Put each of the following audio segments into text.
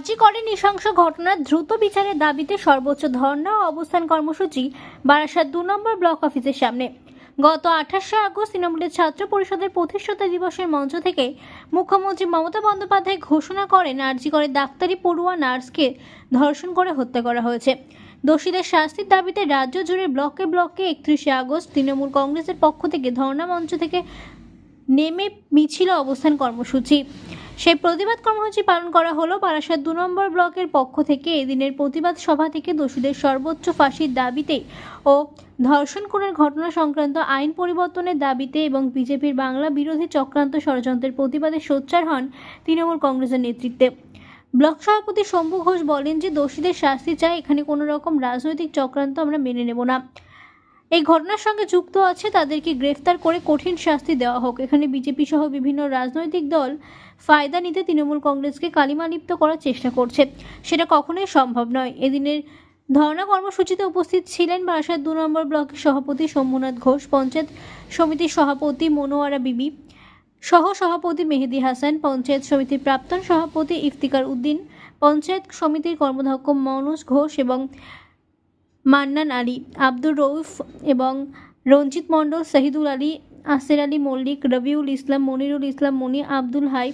আরজি করে নৃশংস ঘটনার দ্রুত বিচারের দাবিতে সর্বোচ্চ ধর্ণা অবস্থান কর্মসূচি বারাসাত দু নম্বর ব্লক অফিসের সামনে। গত আঠাশে আগস্ট তৃণমূলের ছাত্র পরিষদের প্রতিষ্ঠাতা দিবসের মঞ্চ থেকে মুখ্যমন্ত্রী মমতা বন্দ্যোপাধ্যায় ঘোষণা করেন, আরজি করে ডাক্তারি পড়ুয়া নার্সকে ধর্ষণ করে হত্যা করা হয়েছে। দোষীদের শাস্তির দাবিতে রাজ্য জুড়ে ব্লকে ব্লকে একত্রিশে আগস্ট তৃণমূল কংগ্রেসের পক্ষ থেকে ধর্ণা মঞ্চ থেকে নেমে মিছিল অবস্থান কর্মসূচি। সেই প্রতিবাদ কর্মসূচি পালন করা হলো বারাসাত দু নম্বর ব্লকের পক্ষ থেকে। এদিনের প্রতিবাদ সভা থেকে দোষীদের সর্বোচ্চ ফাঁসির দাবিতে ও ধর্ষণ করার ঘটনা সংক্রান্ত আইন পরিবর্তনের দাবিতে এবং বিজেপির বাংলা বিরোধী চক্রান্ত ষড়যন্ত্রের প্রতিবাদে সোচ্চার হন তৃণমূল কংগ্রেসের নেতৃত্বে। ব্লক সভাপতি শম্ভু ঘোষ বলেন যে, দোষীদের শাস্তি চাই, এখানে কোনো রকম রাজনৈতিক চক্রান্ত আমরা মেনে নেব না। এই ঘটনার সঙ্গে যুক্ত আছে তাদেরকে গ্রেফতার করে কঠিন শাস্তি দেওয়া হোক। এখানে বিজেপি সহ বিভিন্ন রাজনৈতিক দল ফায়দা নিতে তৃণমূল কংগ্রেসকে কালিমালিপ্ত করার চেষ্টা করছে। সেটা কখনোই সম্ভব নয়। এদিনের ধর্ণা কর্মসূচিতে উপস্থিত ছিলেন বারাসাত দু নম্বর ব্লকের সভাপতি শম্ভুনাথ ঘোষ, পঞ্চায়েত সমিতির সভাপতি মনোয়ারা বিবি সহ সভাপতি মেহেদি হাসান, পঞ্চায়েত সমিতির প্রাক্তন সভাপতি ইফতিকার উদ্দিন, পঞ্চায়েত সমিতির কর্মধ্যক্ষ মনোজ ঘোষ এবং মান্নান আলী, আব্দুর রউফ এবং রঞ্জিত মণ্ডল, শহীদুল আলী, আসের আলী মল্লিক, রবিউল ইসলাম, মনিরুল ইসলাম, মনি আব্দুল হাই,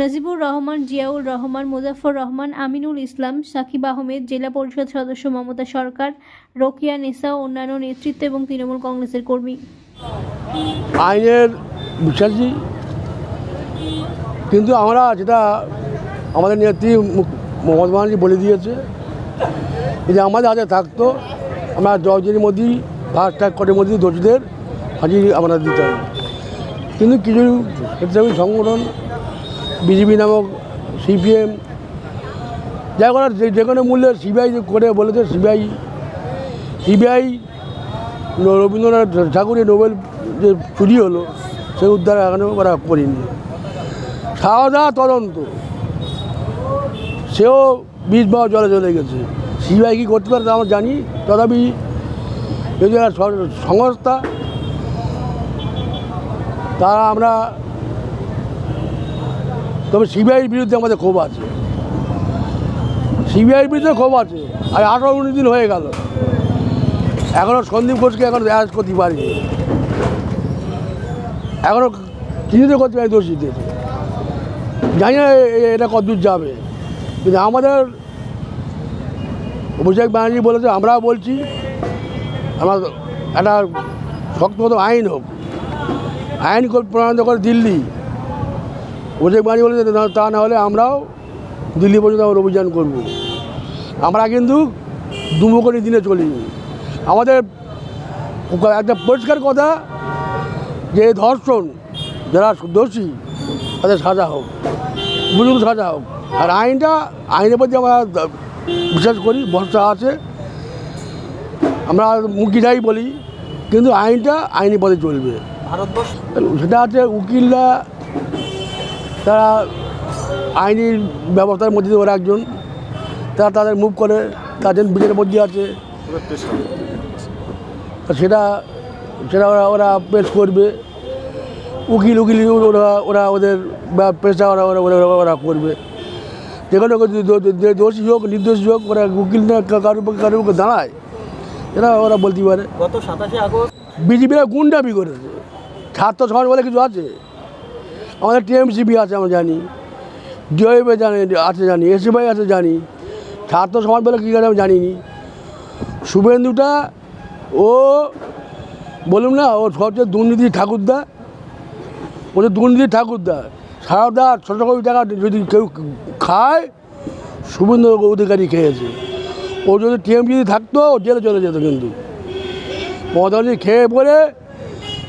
নজিবুর রহমান জিয়াউল রহমান মুজাফর রহমান, আমিনুল ইসলাম, সাকিব আহমেদ, জেলা পরিষদ সদস্য মমতা সরকার, রোকিয়া ও অন্যান্য নেতৃত্ব এবং তৃণমূল কংগ্রেসের কর্মী। আইনের বিশ্বাসী কিন্তু আমরা যেটা আমাদের নেত্রী মমতা বলে দিয়েছে যে আমাদের হাতে থাকতো, আমরা দশ মধ্যেই ফার্স্ট ট্যাগ কটের মধ্যেই দোষীদের ফাঁসি আমরা দিতাম। কিন্তু কিছু স্বেচ্ছাসেবী সংগঠন বিজেপি নামক সিপিএম যাই করার যে কোনো মূল্যে সিবিআই করে বলেছে সিবিআই সিবিআই রবীন্দ্রনাথ ঠাকুরের নোবেল যে চুরি হলো সে উদ্ধার এখনও ওরা করেনি। সারদা তদন্ত, সেও বীজ পাওয়া জলে চলে গেছে। সিবিআই কী করতে পারে আমরা জানি। তথাপি যদি সংস্থা, তারা আমরা তবে সিবিআইয়ের বিরুদ্ধে আমাদের ক্ষোভ আছে। সিবিআইয়ের বিরুদ্ধে ক্ষোভ আছে। আর আঠারো উনিশ দিন হয়ে গেল। এখনও সন্দীপ ঘোষকে এখনও অ্যারেস্ট করতে পারিনি। এখনও চিহ্নিত করতে পারি দোষীদের। জানি না এটা কতদূর যাবে। কিন্তু আমাদের অভিষেক ব্যানার্জি বলেছে, আমরাও বলছি, আমার একটা শক্ত মতো আইন হোক। আইন প্রণয়ন করে দিল্লি। অভিষেক ব্যানার্জি বলেছে তা না হলে আমরাও দিল্লি পর্যন্ত আমরা অভিযান করব। আমরা কিন্তু দুমুখনি দিনে চলিনি। আমাদের একটা পরিষ্কার কথা, যে ধর্ষণ, যারা দোষী, তাদের সাজা হোক বুঝুন সাজা হোক। আর আইনটা আইনের প্রতি আমরা বিশ্বাস করি ভরসা আছে। আমরা মুখি যাই বলি কিন্তু আইনটা আইনি পথে চলবে। ভারতবর্ষ? সেটা আছে উকিলরা তারা আইনি ব্যবস্থার মধ্যে দিয়ে ওরা একজন তারা তাদের মুভ করে তাদের বিচারের মধ্যে আছে। সেটা সেটা ওরা ওরা পেশ করবে। উকিল উকিল ওরা ওরা ওদের পেশা ওরা ওরা ওরা ওরা করবে। যে দোষী হোক নির্দোষী হোক ওরা উকিল না কা- কারোর পক্ষে দাঁড়ায় এরা ওরা বলতে পারে গত সাতাশে আগস্ট বিজেপিরা গুন্ডাবি করেছে ছাত্র সমাজ বলে কিছু আছে আমাদের টিএমসিপি আছে আমরা জানি ডিওএফে জানি আছে জানি এসএফআই আছে জানি ছাত্র সমাজ বলে কী আছে আমি জানিনি শুভেন্দুটা ও বলুন না ও সবচেয়ে দুর্নীতি ঠাকুরদা ও যে দুর্নীতি ঠাকুরদা সারদা ছোটো কোটি টাকা যদি কেউ খায় শুভেন্দু অধিকারী খেয়েছে। ও যদি টিএমসি থাকতো জেলে চলে যেত কিন্তু। মমতাজি খেয়ে পড়ে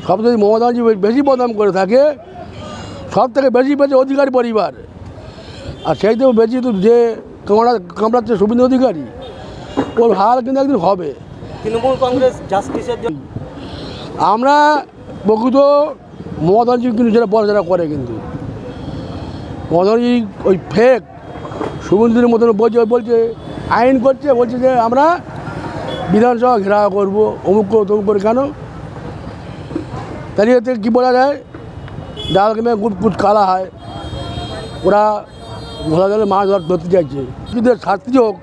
সব যদি মমতাজি বেশি বদনাম করে থাকে সব থেকে বেশি পেয়েছে অধিকারী পরিবার। আর সেই থেকে বেশি তো যে কামড়া কামড়াচ্ছে শুভেন্দু অধিকারী ওর হাল কিন্তু একদিন হবে। তৃণমূল কংগ্রেস জাস্টিসের জন্য আমরা প্রকৃত মমতাজি কিন্তু সেটা পড়াশোনা করে কিন্তু। মমতাজি ওই ফেক শুভেন্দুর মতন বলছে বলছে, আইন করছে, বলছে যে আমরা বিধানসভা ঘেরাও করব, অমুক তমুক করে, কেন? তাহলে এতে কী বলা যায়? ডাল কিনে গুট কুট কালা হয়। ওরা বলা গেলে মাছ ধর ধরতে চাইছে। কিন্তু শাস্তি হোক,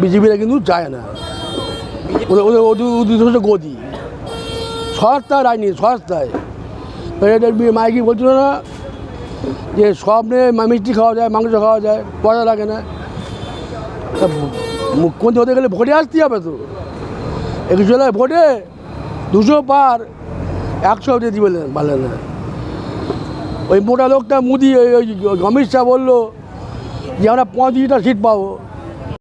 বিজেপিরা কিন্তু চায় না। ওদের ওদের হচ্ছে গদি। সস্তায় রাজনীতি, সস্তায়। মাইকি বলছিল না যে সব নিয়ে মিষ্টি খাওয়া যায়, মাংস খাওয়া যায়, পয়সা লাগে না। মুখ্যমন্ত্রী হতে গেলে ভোটে আসতে হবে তো? একুশ জেলায় ভোটে দুশো পার, একশো অবধি দিবে ভালো না। ওই মোটা লোকটা মুদি ওই অমিত শাহ বলল যে আমরা পঁয়ত্রিশটা সিট পাবো।